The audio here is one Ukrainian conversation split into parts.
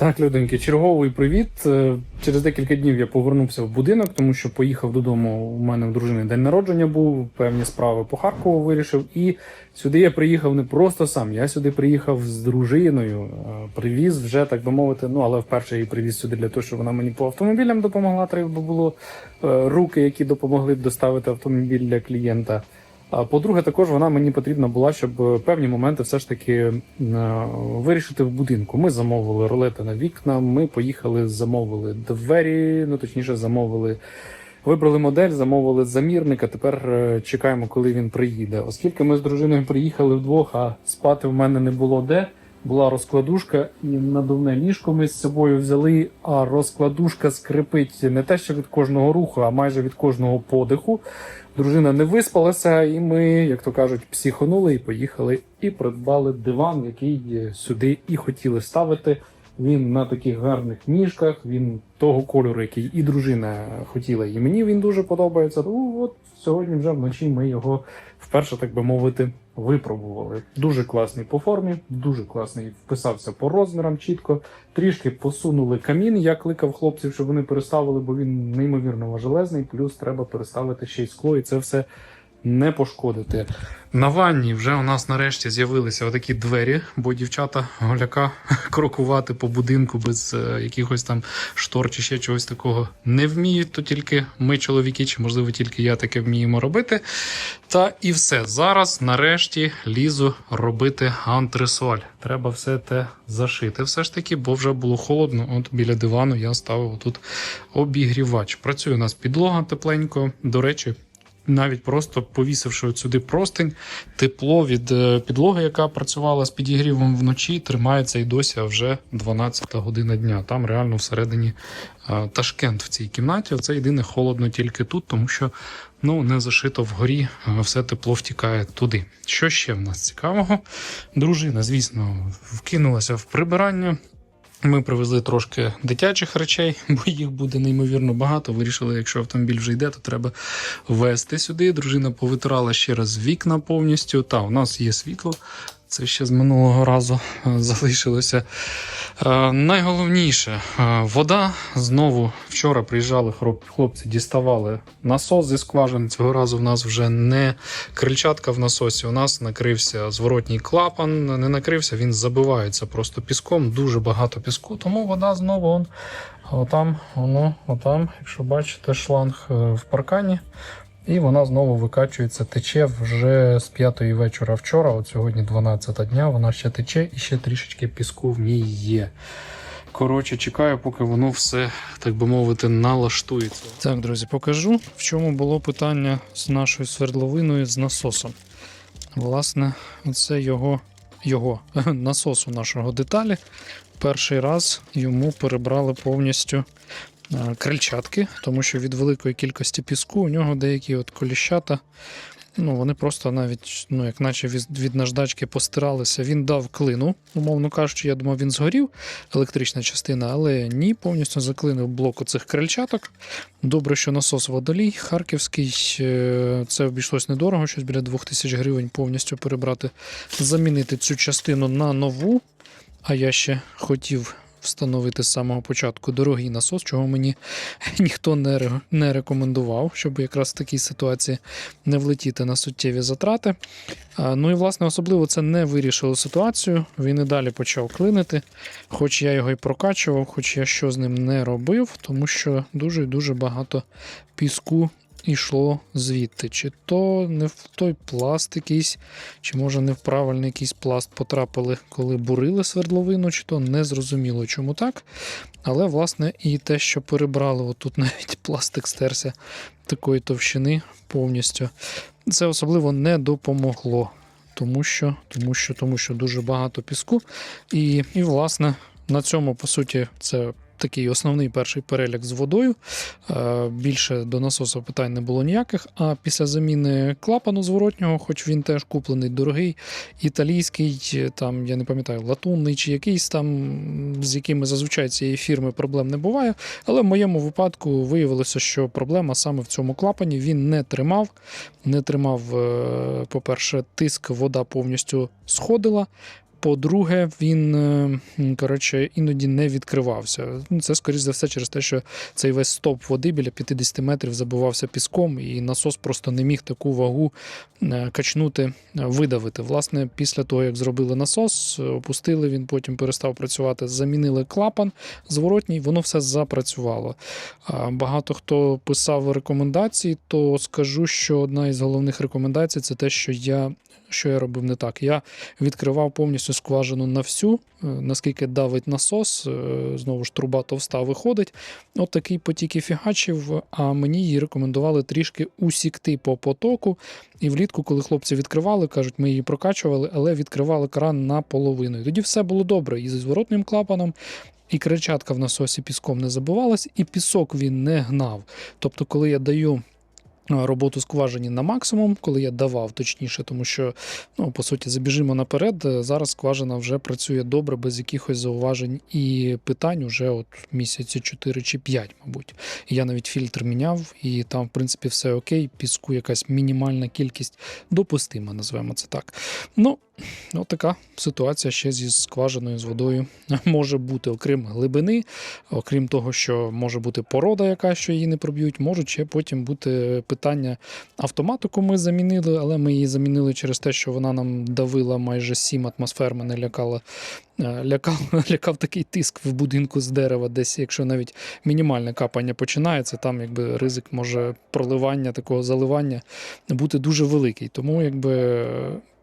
Так, людоньки, черговий привіт. Е, Через декілька днів я повернувся в будинок, тому що поїхав додому. У мене в дружини день народження був, певні справи по Харкову вирішив. І сюди я приїхав не просто сам. Я сюди приїхав з дружиною. Е, Привіз вже, так би мовити. Ну але вперше її привіз сюди для того, щоб вона мені по автомобілям допомогла. Треба було е, руки, які допомогли б доставити автомобіль для клієнта. По-друге, також вона мені потрібна була, щоб е, певні моменти все ж таки е, вирішити в будинку. Ми замовили ролети на вікна, ми поїхали, замовили двері, ну точніше, замовили. Вибрали модель, замовили замірника. Тепер е, чекаємо, коли він приїде. Оскільки ми з дружиною приїхали вдвох, а спати в мене не було де. Була розкладушка, і надувне ліжко ми з собою взяли. А розкладушка скрипить не те, що від кожного руху, а майже від кожного подиху. Дружина не виспалася, і ми, як то кажуть, психонули і поїхали і придбали диван, який е, сюди і хотіли ставити. Він на таких гарних ніжках, він того кольору, який і дружина хотіла, і мені він дуже подобається. Ну от сьогодні вже вночі ми його вперше, так би мовити, випробували. Дуже класний по формі, дуже класний. Вписався по розмірам чітко. Трішки посунули камін. Я кликав хлопців, щоб вони переставили, бо він неймовірно важелезний. Плюс треба переставити ще й скло, і це все не пошкодити. На ванні вже у нас нарешті з'явилися отакі двері, бо дівчата голяка крокувати по будинку без е, якихось там штор чи ще чогось такого не вміють. То тільки ми, чоловіки, чи можливо тільки я таке вміємо робити. Та і все. Зараз нарешті лізу робити антресоль. Треба все те зашити, все ж таки, бо вже було холодно. От біля дивану я ставив тут обігрівач. Працює у нас підлога тепленько. До речі, навіть просто повісивши сюди простень, тепло від е, підлоги, яка працювала з підігрівом вночі, тримається і досі вже 12 година дня. Там реально всередині е, ташкент в цій кімнаті. Це єдине холодно тільки тут, тому що ну, не зашито вгорі, е, все тепло втікає туди. Що ще в нас цікавого? Дружина, звісно, вкинулася в прибирання. Ми привезли трошки дитячих речей, бо їх буде неймовірно багато. Вирішили, якщо автомобіль вже йде, то треба везти сюди. Дружина повитирала ще раз вікна повністю. Та, у нас є світло. Це ще з минулого разу е, залишилося. Е, найголовніше е, вода. Знову вчора приїжджали хлопці, діставали насос зі скважин. Цього разу в нас вже не крильчатка в насосі. У нас накрився зворотній клапан. Не накрився, він забивається просто піском. Дуже багато піску, тому вода знову он. Отам, воно, отам, якщо бачите, шланг в паркані. І вона знову викачується, тече вже з п'ятої вечора вчора, от сьогодні 12 дня, вона ще тече і ще трішечки піску в ній є. Коротше, чекаю, поки воно все, так би мовити, налаштується. Так, друзі, покажу, в чому було питання з нашою свердловиною з насосом. Власне, це його, його насосу нашого деталі. Перший раз йому перебрали повністю крильчатки, тому що від великої кількості піску у нього деякі от коліщата. Ну, вони просто навіть, ну, як наче від, від наждачки постиралися. Він дав клину, умовно кажучи, я думав, він згорів, електрична частина, але ні, повністю заклинив блок оцих крильчаток. Добре, що насос водолій харківський. е, Це обійшлось недорого, щось біля 2000 гривень повністю перебрати, замінити цю частину на нову. А я ще хотів встановити з самого початку дорогий насос, чого мені ніхто не, не рекомендував, щоб якраз в такій ситуації не влетіти на суттєві затрати. Ну і власне особливо це не вирішило ситуацію. Він і далі почав клинити, хоч я його і прокачував, хоч я що з ним не робив, тому що дуже дуже багато піску йшло звідти. Чи то не в той пласт якийсь, чи може не в правильний якийсь пласт потрапили, коли бурили свердловину, чи то не зрозуміло, чому так. Але, власне, і те, що перебрали, отут навіть пластик стерся такої товщини повністю, це особливо не допомогло. Тому що, тому що, тому що дуже багато піску. І, і власне, на цьому, по суті, це такий основний перший переляк з водою. Е, Більше до насосу питань не було ніяких. А після заміни клапану зворотнього, хоч він теж куплений дорогий, італійський, е, там я не пам'ятаю, латунний чи якийсь там, з якими зазвичай цієї фірми проблем не буває. Але в моєму випадку виявилося, що проблема саме в цьому клапані він не тримав. Не тримав, е, по-перше, тиск, вода повністю сходила. По-друге, він е, коротше, іноді не відкривався. Ну, Це, скоріш за все, через те, що цей весь стоп води біля 50 метрів забивався піском, і насос просто не міг таку вагу е, качнути, е, видавити. Власне, після того, як зробили насос, опустили він, потім перестав працювати, замінили клапан зворотній, воно все запрацювало. Багато хто писав рекомендації, то скажу, що одна із головних рекомендацій це те, що я. Що я робив не так? Я відкривав повністю скважину на всю, е, наскільки давить насос, е, знову ж труба товста виходить. От такий потік і фігачив, а мені її рекомендували трішки усікти по потоку. І влітку, коли хлопці відкривали, кажуть, ми її прокачували, але відкривали кран наполовину. І тоді все було добре. І зі зворотним клапаном, і кричатка в насосі піском не забивалась, і пісок він не гнав. Тобто, коли я даю. Е, Роботу скважині на максимум, коли я давав точніше, тому що, ну, по суті, забіжимо наперед. е, Зараз скважина вже працює добре, без якихось зауважень і питань уже от місяці 4 чи 5, мабуть. Я навіть фільтр міняв, і там, в принципі, все окей. Піску якась мінімальна кількість допустима, називаємо це так. Ну, от така ситуація ще зі скважиною з водою може бути, окрім глибини, окрім того, що може бути порода, яка що її не проб'ють, можуть ще потім бути питання автоматику. Ми замінили, але ми її замінили через те, що вона нам давила майже 7 атмосфер, мене лякала. е, Лякав, лякав такий тиск в будинку з дерева, десь, якщо навіть мінімальне капання починається, там якби ризик може проливання, такого заливання бути дуже великий. Тому якби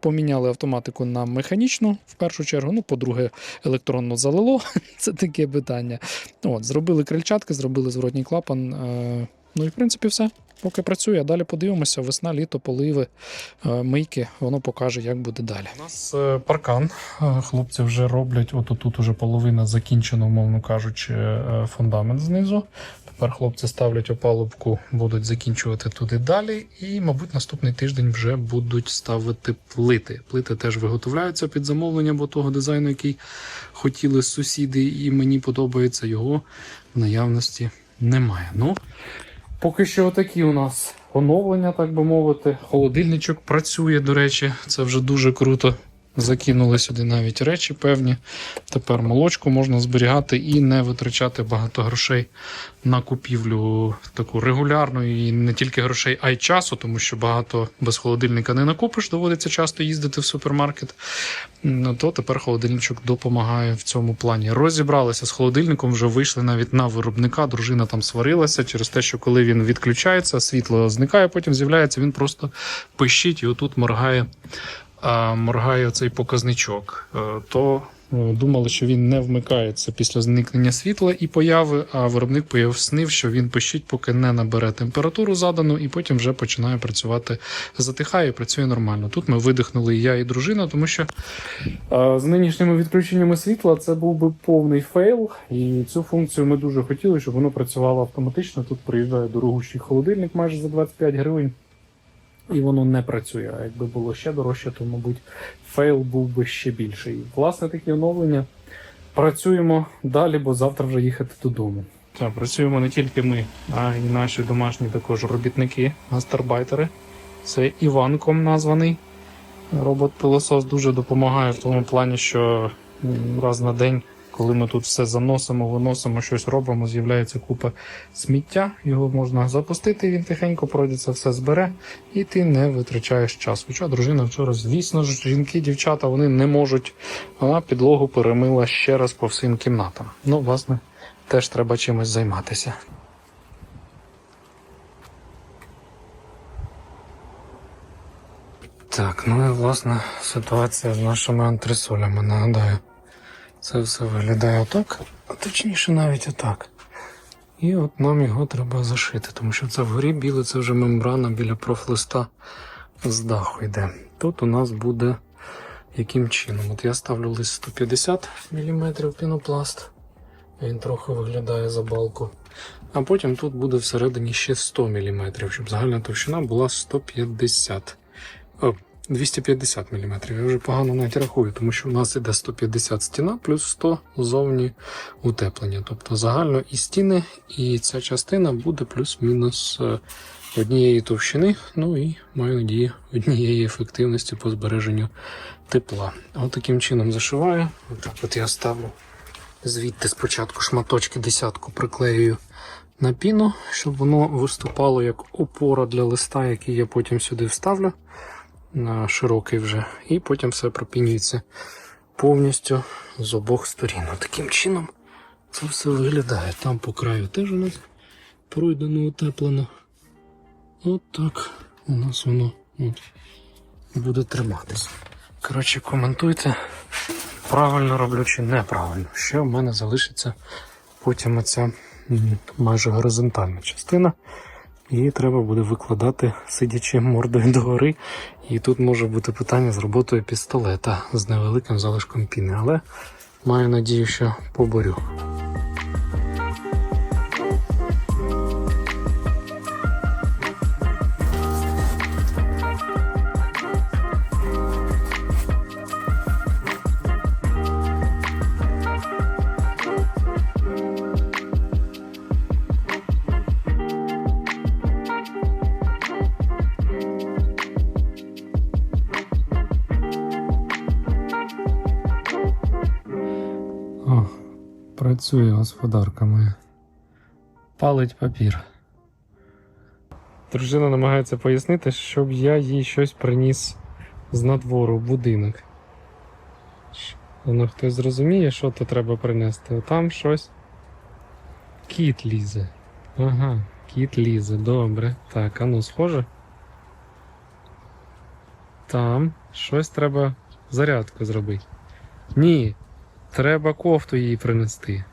поміняли автоматику на механічну в першу чергу. Ну, по-друге, електронно залило. Це таке питання. От, зробили крильчатки, зробили зворотній клапан. е, Ну і в принципі все. Поки працює, далі подивимося, весна, літо, поливи, е, мийки, воно покаже, як буде далі. У нас е, паркан. Е, Хлопці вже роблять, от тут уже половина закінчена, умовно кажучи, фундамент знизу. Тепер хлопці ставлять опалубку, будуть закінчувати туди далі. І, мабуть, наступний тиждень вже будуть ставити плити. Плити теж виготовляються під замовлення, бо того дизайну, який хотіли сусіди, і мені подобається його в наявності немає. Ну, поки що такі у нас оновлення, так би мовити. Холодильничок працює, до речі, це вже дуже круто. Закинули сюди навіть речі певні. Тепер молочку можна зберігати і не витрачати багато грошей на купівлю таку регулярну і не тільки грошей, а й часу, тому що багато без холодильника не накупиш, доводиться часто їздити в супермаркет. Ну, то тепер холодильничок допомагає в цьому плані. Розібралися з холодильником, вже вийшли навіть на виробника. Дружина там сварилася через те, що коли він відключається, світло зникає, потім з'являється, він просто пищить і отут моргає, моргає цей показничок. Е, То е, думали, що він не вмикається після зникнення світла і появи, а виробник пояснив, що він пищить, поки не набере температуру задану, і потім вже починає працювати, затихає працює нормально. Тут ми видихнули і я і дружина, тому що з нинішніми відключеннями світла це був би повний фейл, і цю функцію ми дуже хотіли, щоб воно працювало автоматично. Тут приїжджає дорогущий холодильник майже за 25 гривень. І воно не працює. А якби було ще дорожче, то, мабуть, фейл був би ще більший. Власне, такі оновлення. Працюємо далі, бо завтра вже їхати додому. Так, працюємо не тільки ми, а й наші домашні також робітники, гастарбайтери. Це Іванком названий. Робот-пилосос дуже допомагає в тому плані, що раз на день, коли ми тут все заносимо, виносимо, щось робимо, з'являється купа сміття. Його можна запустити, він тихенько пройдеться, все збере, і ти не витрачаєш час. Хоча дружина вчора, звісно ж, жінки, дівчата, вони не можуть. Вона підлогу перемила ще раз по всім кімнатам. Ну, власне, теж треба чимось займатися. Так, ну і власне ситуація з нашими антресолями. Нагадаю, це все виглядає отак, а точніше навіть отак. І от нам його треба зашити, тому що це вгорі біле, це вже мембрана біля профлиста з даху йде. Тут у нас буде яким чином? От я ставлю лист 150 мм пінопласт. Він трохи виглядає за балку. А потім тут буде всередині ще 100 мм, щоб загальна товщина була 150 О, 250 мм. Я вже погано навіть рахую, тому що у нас іде 150 стіна плюс 100 зовні утеплення. Тобто загально і стіни, і ця частина буде плюс-мінус е, однієї товщини. Ну і маю надію однієї ефективності по збереженню тепла. От таким чином зашиваю. Отак от я ставлю звідти спочатку шматочки десятку приклеюю на піну, щоб воно виступало як опора для листа, який я потім сюди вставлю на широкий вже, і потім все пропінюється повністю з обох сторін. Таким чином це все виглядає. Там по краю теж у нас пройдено утеплено. От так у нас воно от, буде триматися. Коротше, коментуйте, правильно роблю чи неправильно. Ще в мене залишиться потім оця майже горизонтальна частина. Її треба буде викладати, сидячи мордою догори. І тут може бути питання з роботою пістолета з невеликим залишком піни, але маю надію, що поборю. Працює господарка моя. Палить папір. Дружина намагається пояснити, щоб я їй щось приніс з надвору в будинок. Воно хтось зрозуміє, що то треба принести. Там щось. Кіт лізе. Ага, кіт лізе, добре. Так, а ну схоже. Там щось треба зарядку зробити. Ні, Треба кофту їй принести.